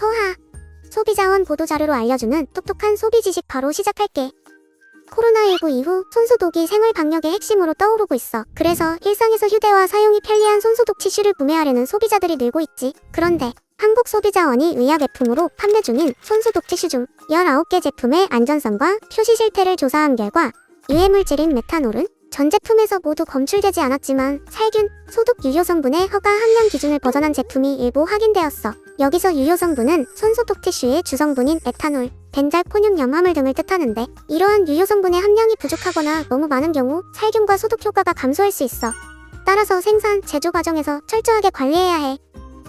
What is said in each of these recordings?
소하. 소비자원 보도자료로 알려주는 똑똑한 소비 지식 바로 시작할게. 코로나19 이후 손소독이 생활 방역의 핵심으로 떠오르고 있어. 그래서 일상에서 휴대와 사용이 편리한 손소독 티슈를 구매하려는 소비자들이 늘고 있지. 그런데 한국 소비자원이 의약외품으로 판매 중인 손소독 티슈 중 19개 제품의 안전성과 표시 실태를 조사한 결과 유해물질인 메탄올은 전 제품에서 모두 검출되지 않았지만 살균, 소독 유효 성분의 허가 함량 기준을 벗어난 제품이 일부 확인되었어. 여기서 유효 성분은 손소독 티슈의 주성분인 에탄올, 벤잘코늄 염화물 등을 뜻하는데 이러한 유효 성분의 함량이 부족하거나 너무 많은 경우 살균과 소독 효과가 감소할 수 있어. 따라서 생산, 제조 과정에서 철저하게 관리해야 해.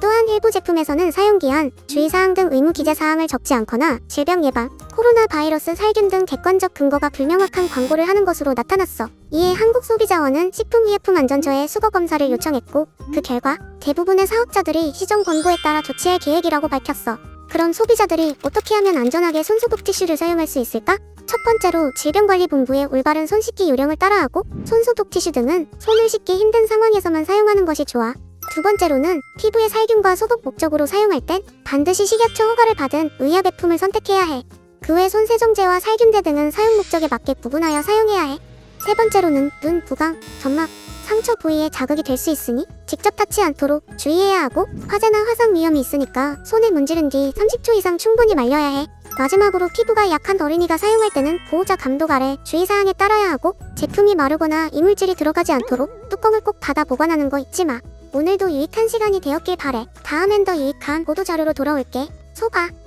또한 일부 제품에서는 사용기한, 주의사항 등 의무 기재 사항을 적지 않거나 질병 예방, 코로나 바이러스 살균 등 객관적 근거가 불명확한 광고를 하는 것으로 나타났어. 이에 한국소비자원은 식품의약품안전처에 수거 검사를 요청했고 그 결과 대부분의 사업자들이 시정 권고에 따라 조치할 계획이라고 밝혔어. 그런 소비자들이 어떻게 하면 안전하게 손소독 티슈를 사용할 수 있을까? 첫 번째로 질병관리본부의 올바른 손 씻기 요령을 따라하고 손소독 티슈 등은 손을 씻기 힘든 상황에서만 사용하는 것이 좋아. 두 번째로는 피부의 살균과 소독 목적으로 사용할 땐 반드시 식약처 허가를 받은 의약외품을 선택해야 해. 그 외 손세정제와 살균제 등은 사용 목적에 맞게 구분하여 사용해야 해. 세 번째로는 눈, 부강, 점막, 상처 부위에 자극이 될 수 있으니 직접 닿지 않도록 주의해야 하고 화재나 화상 위험이 있으니까 손에 문지른 뒤 30초 이상 충분히 말려야 해. 마지막으로 피부가 약한 어린이가 사용할 때는 보호자 감독 아래 주의사항에 따라야 하고 제품이 마르거나 이물질이 들어가지 않도록 뚜껑을 꼭 닫아 보관하는 거 잊지 마. 오늘도 유익한 시간이 되었길 바래. 다음엔 더 유익한 보도 자료로 돌아올게. 소바.